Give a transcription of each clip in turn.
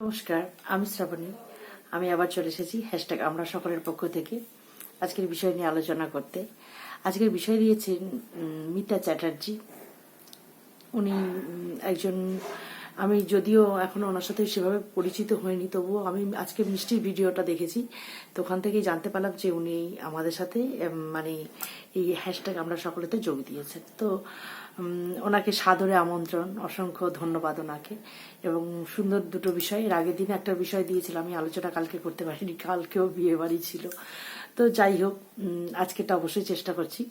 নমস্কার, আমি শ্রাবণী। আমি আবার চলে এসেছি হ্যাশট্যাগ আমরা সকলের পক্ষ থেকে আজকের বিষয় নিয়ে আলোচনা করতে। আজকের বিষয় দিয়েছেন মিতা চ্যাটার্জি। উনি একজন, আমি যদিও এখনও ওনার সাথে সেভাবে পরিচিত হইনি, তবুও আমি আজকে মিষ্টির ভিডিওটা দেখেছি। তো ওখান থেকেই জানতে পারলাম যে উনি আমাদের সাথে মানে এই হ্যাশট্যাগ আমরা সকলেতে যোগ দিয়েছেন। তো ওনাকে সাদরে আমন্ত্রণ, অসংখ্য ধন্যবাদ ওনাকে। এবং সুন্দর দুটো বিষয়, এর আগের দিনে একটা বিষয় দিয়েছিলাম, আমি আলোচনা কালকে করতে পারিনি, কালকেও বিয়ে বাড়ি ছিল। তো যাই হোক আজকেটা অবশ্যই চেষ্টা করছি।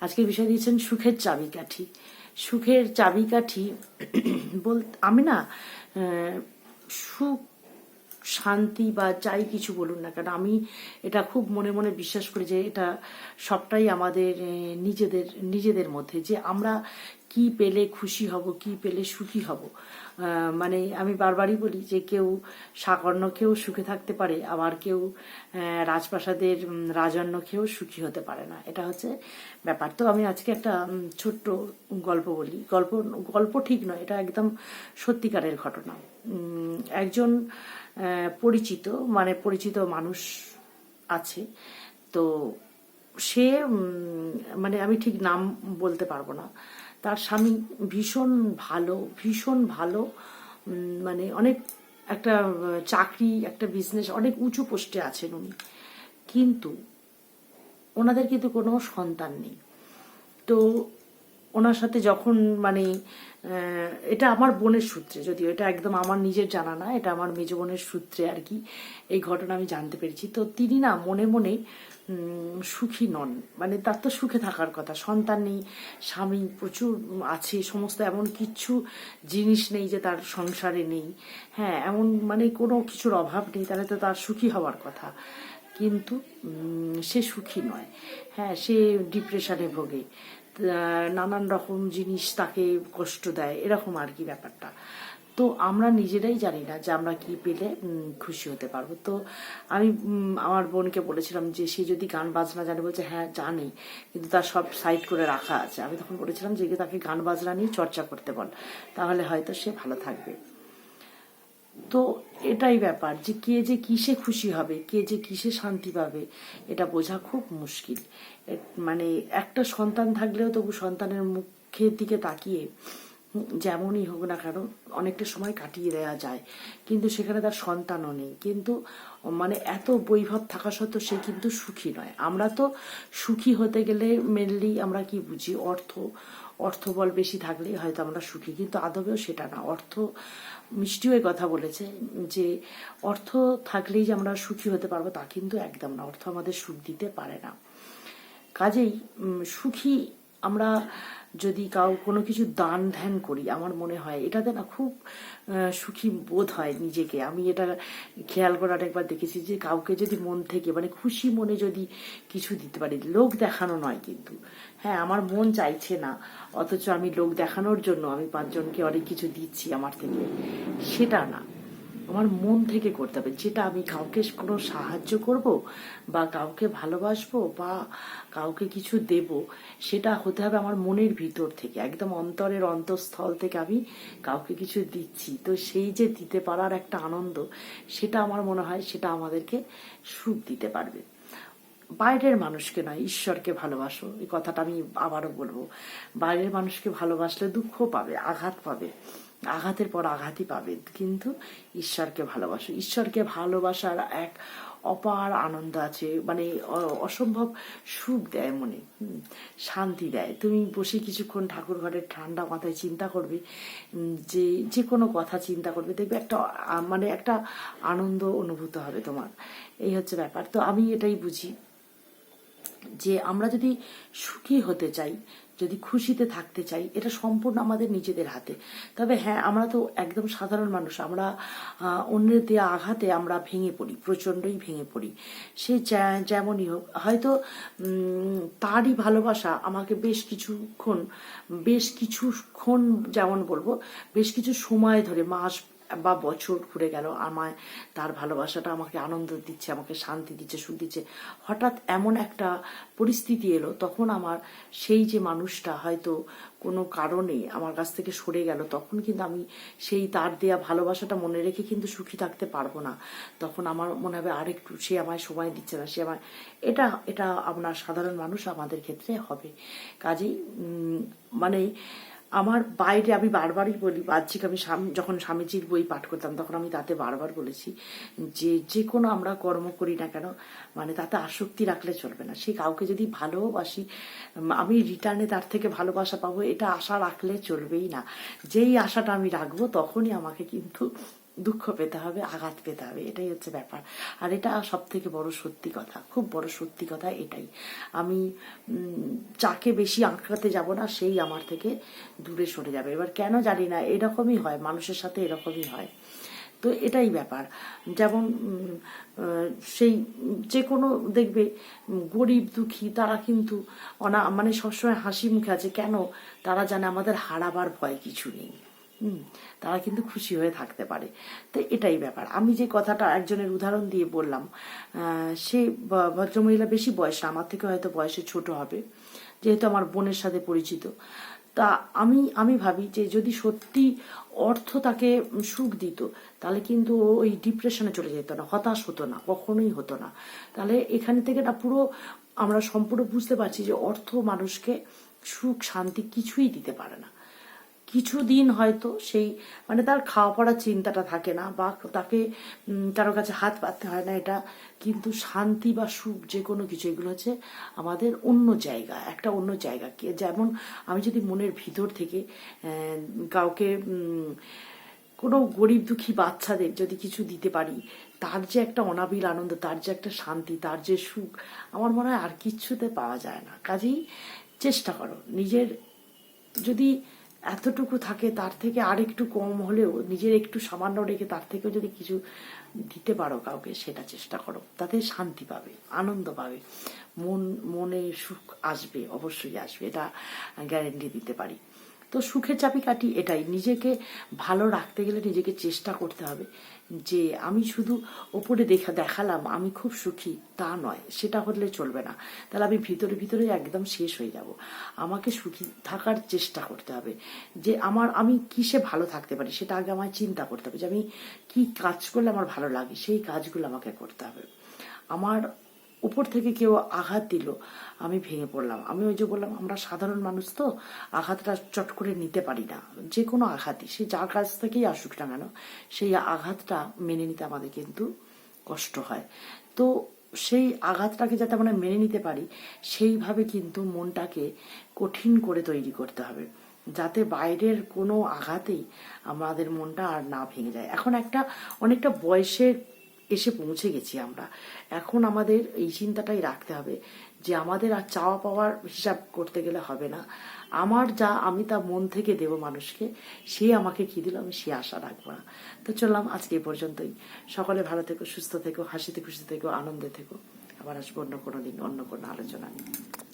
আজকের বিষয় দিয়েছেন সুখের চাবিকাঠি। সুখের চাবিকাঠি বল আমি না সুখ শান্তি বা যাই কিছু বলুন না কেন, আমি এটা খুব মনে মনে বিশ্বাস করি যে এটা সবটাই আমাদের নিজেদের নিজেদের মধ্যে যে আমরা কি পেলে খুশি হব, কি পেলে সুখী হব। মানে আমি বারবারই বলি যে কেউ সাকর্ণ খেয়েও সুখে থাকতে পারে, আবার কেউ রাজপ্রাসাদের রাজন্য খেয়েও সুখী হতে পারে না। এটা হচ্ছে ব্যাপার। তো আমি আজকে একটা ছোট্ট গল্প বলি। গল্প গল্প ঠিক নয়, এটা একদম সত্যিকারের ঘটনা। একজন পরিচিত মানে পরিচিত মানুষ আছে। তো সে মানে আমি ঠিক নাম বলতে পারব না। তার স্বামী ভীষণ ভালো ভীষণ ভালো মানে অনেক একটা চাকরি, একটা বিজনেস অনেক উঁচু পোস্টে আছেন উনি। কিন্তু ওনাদের কিন্তু কোনো সন্তান নেই। তো ওনার সাথে যখন মানে এটা আমার বোনের সূত্রে, যদিও এটা একদম আমার নিজের জানা না, এটা আমার মেজ বোনের সূত্রে আর কি, এই ঘটনা আমি জানতে পেরেছি। তো তিনি না মনে মনে সুখী নন। মানে তার তো সুখে থাকার কথা, সন্তান নেই, স্বামী প্রচুর আছে, সমস্ত এমন কিছু জিনিস নেই যে তার সংসারে নেই। হ্যাঁ এমন মানে কোনো কিছুর অভাব নেই, তাহলে তো তার সুখী হওয়ার কথা। কিন্তু সে সুখী নয়। হ্যাঁ সে ডিপ্রেশনে ভোগে। নানান রকম জিনিস তাকে কষ্ট দেয়, এরকম আর কি ব্যাপারটা। তো আমরা নিজেরাই জানি না যে আমরা কি পেলে খুশি হতে পারব। তো আমি আমার বোনকে বলেছিলাম যে সে যদি গান বাজনা জানে, বলছে হ্যাঁ জানি। কিন্তু তার সব সাইড করে রাখা আছে। আমি তখন বলেছিলাম যে তাকে গান বাজনা নিয়ে চর্চা করতে বল, তাহলে হয়তো সে ভালো থাকবে। তো এটাই ব্যাপার যে কে যে কিসে খুশি হবে, কে যে কিসে শান্তি পাবে, এটা বোঝা খুব মুশকিল। মানে একটা সন্তান থাকলেও তবু সন্তানের মুখের দিকে তাকিয়ে যেমনই হোক না কেন, অনেকটা সময় কাটিয়ে দেওয়া যায়। কিন্তু সেখানে তার সন্তানও নেই। কিন্তু মানে এত বৈভব থাকা সত্ত্বেও সে কিন্তু সুখী নয়। আমরা তো সুখী হতে গেলে মেনলি আমরা কি বুঝি? অর্থ অর্থবল বেশি থাকলেই হয়তো আমরা সুখী। কিন্তু আদবেও সেটা না। অর্থ, মিষ্টিও কথা বলেছে যে, অর্থ থাকলেই যে আমরা সুখী হতে পারব তা কিন্তু একদম না। অর্থ আমাদের সুখ দিতে পারে না। কাজেই সুখী আমরা যদি কাউ কোনো কিছু দান ধ্যান করি, আমার মনে হয় এটাতে না খুব সুখী বোধ হয় নিজেকে। আমি এটা খেয়াল করার একবার দেখেছি যে কাউকে যদি মন থেকে মানে খুশি মনে যদি কিছু দিতে পারি, লোক দেখানো নয় কিন্তু। হ্যাঁ আমার মন চাইছে না, অথচ আমি লোক দেখানোর জন্য আমি পাঁচজনকে অনেক কিছু দিচ্ছি আমার থেকে। সেটা না। আমার মন থেকে করতে হবে, যেটা আমি কাউকে কোনো সাহায্য করব বা কাউকে ভালোবাসবো বা কাউকে কিছু দেব, সেটা হতে হবে আমার মনের ভিতর থেকে, একদম অন্তরের অন্তঃস্থল থেকে আমি কাউকে কিছু দিচ্ছি। তো সেই যে দিতে পারার একটা আনন্দ, সেটা আমার মনে হয় সেটা আমাদেরকে সুখ দিতে পারবে। বাইরের মানুষকে নয়, ঈশ্বরকে ভালোবাসো, এই কথাটা আমি আবারও বলব। বাইরের মানুষকে ভালোবাসলে দুঃখ পাবে, আঘাত পাবে। আঘাতের পর আঘাতই পাবে। কিন্তু ঈশ্বরকে ভালোবাসো। ঈশ্বরকে ভালোবাসার এক অপার আনন্দ আছে। মানে অসম্ভব সুখ দেয় মনে। শান্তি দেয়। তুমি বসে কিছুক্ষণ ঠাকুর ঘরের ঠান্ডা মাথায় চিন্তা করবে যে যে কোনো কথা চিন্তা করবে, দেখবে একটা মানে একটা আনন্দ অনুভূত হবে তোমার। এই হচ্ছে ব্যাপার। তো আমি এটাই বুঝি যে, আমরা যদি সুখী হতে চাই যদি খুশিতে থাকতে চাই, এটা সম্পূর্ণ আমাদের নিজেদের হাতে। তবে হ্যাঁ আমরা তো একদম সাধারণ মানুষ, আমরা অন্যের দেওয়া আঘাতে আমরা ভেঙে পড়ি, প্রচণ্ডই ভেঙে পড়ি। সে যেমনই হোক, হয়তো তারই ভালোবাসা আমাকে বেশ কিছুক্ষণ বেশ কিছুক্ষণ যেমন বলব, বেশ কিছু সময় ধরে, মাস বা বছর ঘুরে গেল, আমায় তার ভালোবাসাটা আমাকে আনন্দ দিচ্ছে, আমাকে শান্তি দিচ্ছে, সুখ দিচ্ছে। হঠাৎ এমন একটা পরিস্থিতি এলো, তখন আমার সেই যে মানুষটা হয়তো কোনো কারণে আমার কাছ থেকে সরে গেল, তখন কিন্তু আমি সেই তার দেয়া ভালোবাসাটা মনে রেখে কিন্তু সুখী থাকতে পারব না। তখন আমার মনে হবে, আরেকটু সে আমায় সময় দিচ্ছে না, সে আমায় এটা এটা আপনার সাধারণ মানুষ আমাদের ক্ষেত্রে হবে। কাজেই মানে আমার বাইরে আমি বারবারই বলি, বাহ্যিক আমি যখন স্বামীজির বই পাঠ করতাম, তখন আমি তাতে বারবার বলেছি যে যে কোনো আমরা কর্ম করি না কেন মানে তাতে আসক্তি রাখলে চলবে না। সে কাউকে যদি ভালোবাসি আমি রিটার্নে তার থেকে ভালোবাসা পাবো, এটা আশা রাখলে চলবেই না। যেই আশাটা আমি রাখব, তখনই আমাকে কিন্তু দুঃখ পেতে হবে, আঘাত পেতে হবে, এটাই হচ্ছে ব্যাপার। আর এটা সব থেকে বড় সত্যি কথা, খুব বড় সত্যি কথা এটাই। আমি যাকে বেশি আঁকড়াতে যাব না, সেই আমার থেকে দূরে সরে যাবে। এবার কেন জানি না, এরকমই হয়, মানুষের সাথে এরকমই হয়। তো এটাই ব্যাপার। যেমন সেই, যে কোনো দেখবে, গরিব, দুঃখী, তারা কিন্তু অনা মানে সবসময় হাসি মুখে আছে, কেন? তারা জানে আমাদের হারাবার ভয় কিছু নেই। হুম, তারা কিন্তু খুশি হয়ে থাকতে পারে। তো এটাই ব্যাপার। আমি যে কথাটা একজনের উদাহরণ দিয়ে বললাম সে ভদ্রমহিলা বেশি বয়স আমার থেকে হয়তো বয়সে ছোট হবে, যেহেতু আমার বোনের সাথে পরিচিত। তা আমি আমি ভাবি যে যদি সত্যি অর্থ তাকে সুখ দিত, তাহলে কিন্তু ওই ডিপ্রেশনে চলে যেত না, হতাশ হতো না, কখনোই হতো না। তাহলে এখানে থেকে না পুরো আমরা সম্পূর্ণ বুঝতে পারছি যে অর্থ মানুষকে সুখ, শান্তি কিছুই দিতে পারে না। কিছুদিন হয়তো সেই মানে তার খাওয়া পড়ার চিন্তাটা থাকে না বা তাকে উম, কারও কাছে হাত পাততে হয় না এটা। কিন্তু শান্তি বা সুখ যে কোনো কিছু এগুলো হচ্ছে আমাদের অন্য জায়গা একটা অন্য জায়গা যেমন আমি যদি মনের ভিতর থেকে কাউকে কোনো গরিব দুঃখী বাচ্চাদের যদি কিছু দিতে পারি তার যে একটা অনাবিল আনন্দ তার যে একটা শান্তি তার যে সুখ আমার মনে হয় আর কিচ্ছুতে পাওয়া যায় না। কাজেই চেষ্টা করো নিজের যদি এতটুকু থাকে, তার থেকে আর একটু কম হলেও, নিজের একটু সামান্য রেখে তার থেকেও যদি কিছু দিতে পারো কাউকে, সেটা চেষ্টা করো। তাতে শান্তি পাবে, আনন্দ পাবে। মন, মনে সুখ আসবে, অবশ্যই আসবে। এটা গ্যারেন্টি দিতে পারি। তো সুখের চাবিকাঠি এটাই। নিজেকে ভালো রাখতে গেলে নিজেকে চেষ্টা করতে হবে যে আমি শুধু ওপরে দেখা দেখালাম, আমি খুব সুখী, তা নয়, সেটা হলে চলবে না। তাহলে আমি ভিতরে ভিতরে একদম শেষ হয়ে যাব। আমাকে সুখী থাকার চেষ্টা করতে হবে যে আমার আমি কিসে ভালো থাকতে পারি, সেটা আগে আমায় চিন্তা করতে হবে যে আমি কি কাজ করলে আমার ভালো লাগে, সেই কাজগুলো আমাকে করতে হবে। আমার উপর থেকে কেউ আঘাত দিল, আমি ভেঙে পড়লাম। আমি ওই যে বললাম, আমরা সাধারণ মানুষ তো, আঘাতটা চট করে নিতে পারি না। যে কোনো আঘাতই, সে যার কাছ থেকেই আসুক না কেন, সেই আঘাতটা মেনে নিতে আমাদের কিন্তু কষ্ট হয়। তো সেই আঘাতটাকে যাতে আমরা মেনে নিতে পারি, সেইভাবে কিন্তু মনটাকে কঠিন করে তৈরি করতে হবে, যাতে বাইরের কোনো আঘাতেই আমাদের মনটা আর না ভেঙে যায়। এখন একটা অনেকটা বয়সের এসে পৌঁছে গেছি আমরা। এখন আমাদের এই চিন্তাটাই রাখতে হবে যে আমাদের আর চাওয়া পাওয়ার হিসাব করতে গেলে হবে না। আমার যা, আমি তা মন থেকে দেব মানুষকে, সে আমাকে কি দিল আমি সে আশা রাখব না। তো চললাম আজকে এই পর্যন্তই। সকলে ভালো থেকো, সুস্থ থেকো, হাসিতে খুশিতে থেকো, আনন্দে থেকো। আবার আসব অন্য কোনো দিন, অন্য কোনো আলোচনা নিয়ে